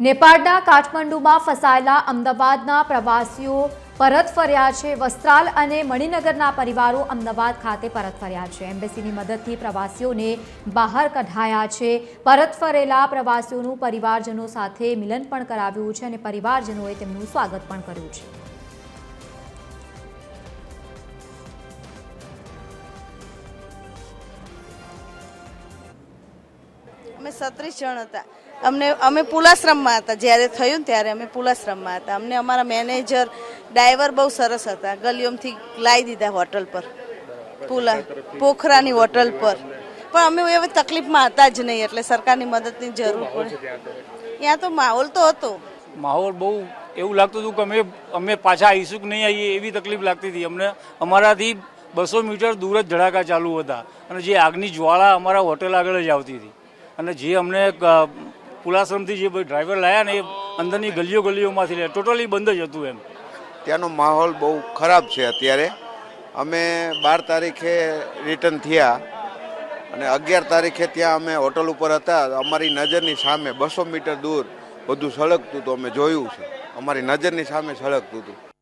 નેપાળના કાઠમંડુમાં ફસાયેલા અમદાવાદના પ્રવાસીઓ પરત ફર્યા છે. વસ્ત્રાલ અને મણિનગરના પરિવારો અમદાવાદ ખાતે પરત ફર્યા છે. એમ્બેસીની મદદથી પ્રવાસીઓને બહાર કઢાયા છે. પરત ફરેલા પ્રવાસીઓનું પરિવારજનો સાથે મિલન પણ કરાવ્યું છે અને પરિવારજનોએ તેમનું સ્વાગત પણ કર્યું છે. અમે સત્રીસ જણ હતા. અમને અમે પુલાશ્રમમાં હતા. જ્યારે થયું ત્યારે અમે પુલાશ્રમમાં હતા. અમને અમારા મેનેજર ડ્રાઈવર બહુ સરસ હતા. ગલીઓમથી લાવી દીધા હોટલ પર. પુલા પોખરાની હોટલ પર. પણ અમે એવી તકલીફમાં હતા જ નહીં એટલે સરકારની મદદની જરૂર પડે. ત્યાં તો. માહોલ તો હતો. માહોલ બહુ એવું લાગતું હતું કે અમે અમે પાછા આવીશું કે નહીં આવીએ એવી તકલીફ લાગતી હતી. અમને અમારાથી બસો મીટર દૂર જ ધડાકા ચાલુ હતા. અને જે આગની જ્વાળા અમારા હોટેલ આગળ જ આવતી હતી. અને જે અમને ક- પુલાશ્રમથી જે ડ્રાઈવર લાયા ને એ અંદરની ગલીઓ ગલીઓમાંથી લે ટોટલી બંધ જ હતું એમ. ત્યાંનો માહોલ બહુ ખરાબ છે અત્યારે. અમે બાર તારીખે રિટર્ન થયા અને અગિયાર તારીખે ત્યાં અમે હોટલ ઉપર હતા. અમારી નજરની સામે બસો મીટર દૂર બધું સળગતું હતું, અમે જોયું છે. અમારી નજરની સામે સળગતું હતું.